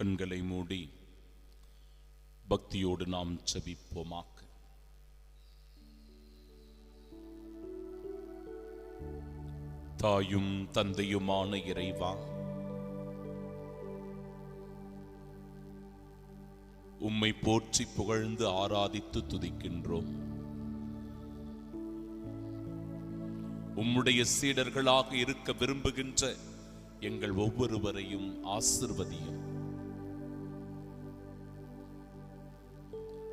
கண்களை மூடி பக்தியோடு நாம் ஜெபிப்போமாக. தாயும் தந்தையுமான இறைவா உம்மை போற்றி புகழ்ந்து ஆராதித்து துதிக்கின்றோம். உம்முடைய சீடர்களாக இருக்க விரும்புகின்ற எங்கள் ஒவ்வொருவரையும் ஆசிர்வதியும்.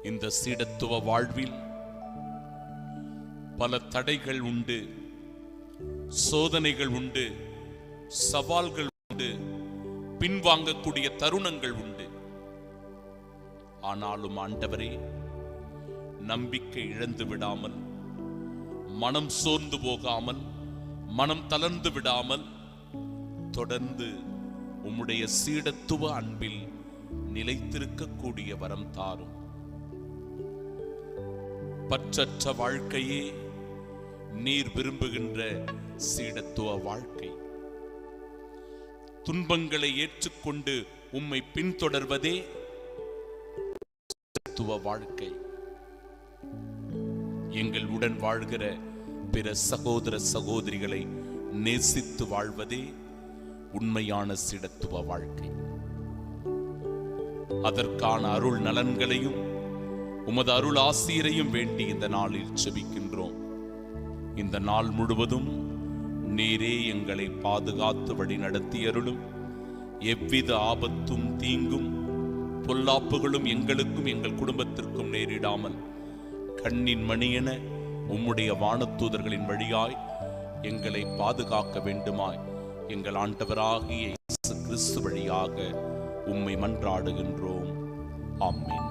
இந்த சீடத்துவ வாழ்வில் பல தடைகள் உண்டு சோதனைகள் உண்டு சவால்கள் உண்டு பின்வாங்கக்கூடிய தருணங்கள் உண்டு. ஆனாலும் ஆண்டவரே நம்பிக்கை இழந்து விடாமல் மனம் சோர்ந்து போகாமல் மனம் தளர்ந்து விடாமல் தொடர்ந்து உம்முடைய சீடத்துவ அன்பில் நிலைத்திருக்கக்கூடிய வரம் தாரும். பற்றற்ற வாழ்க்கையே நீர் விரும்புகின்ற சீடத்துவ வாழ்க்கை. துன்பங்களை ஏற்றுக்கொண்டு உம்மை பின்தொடர்வதே சீடத்துவ வாழ்க்கை. எங்கள் உடன் வாழ்கிற பிற சகோதர சகோதரிகளை நேசித்து வாழ்வதே உண்மையான சிடத்துவ வாழ்க்கை. அதற்கான அருள் நலன்களையும் உமது அருள் ஆசிரியரையும் வேண்டி இந்த நாளில் செபிக்கின்றோம். இந்த நாள் முழுவதும் நீரே எங்களை பாதுகாத்து வழி நடத்தி அருளும். எவ்வித ஆபத்தும் தீங்கும் பொல்லாப்புகளும் எங்களுக்கும் எங்கள் குடும்பத்திற்கும் நேரிடாமல் கண்ணின் மணியென உம்முடைய வானத்தூதர்களின் வழியாய் எங்களை பாதுகாக்க வேண்டுமாய் எங்கள் ஆண்டவராகிய கிறிஸ்து வழியாக உம்மை மன்றாடுகின்றோம். ஆமீன்.